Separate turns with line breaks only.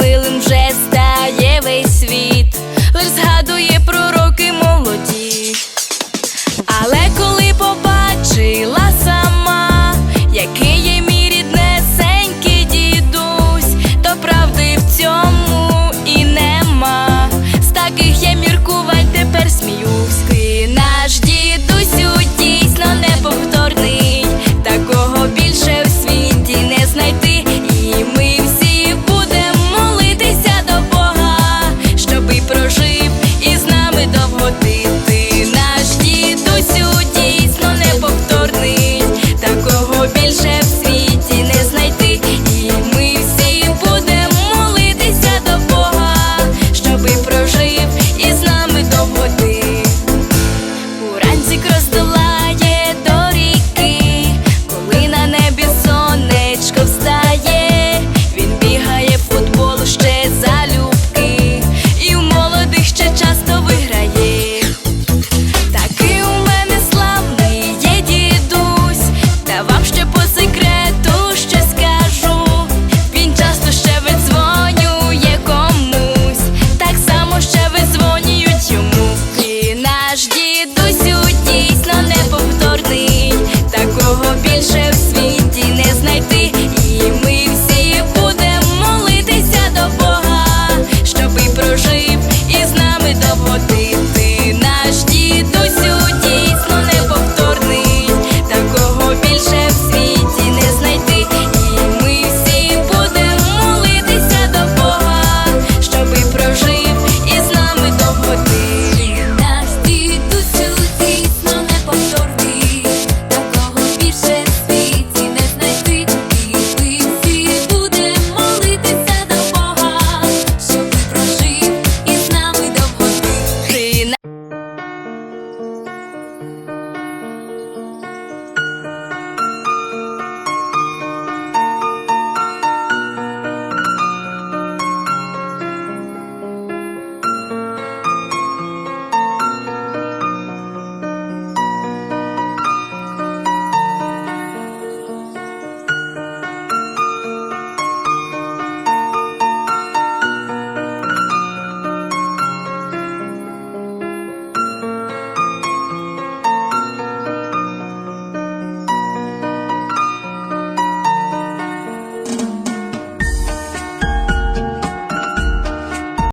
милим вже стає весь світ, лиш згадує про бантик раздала.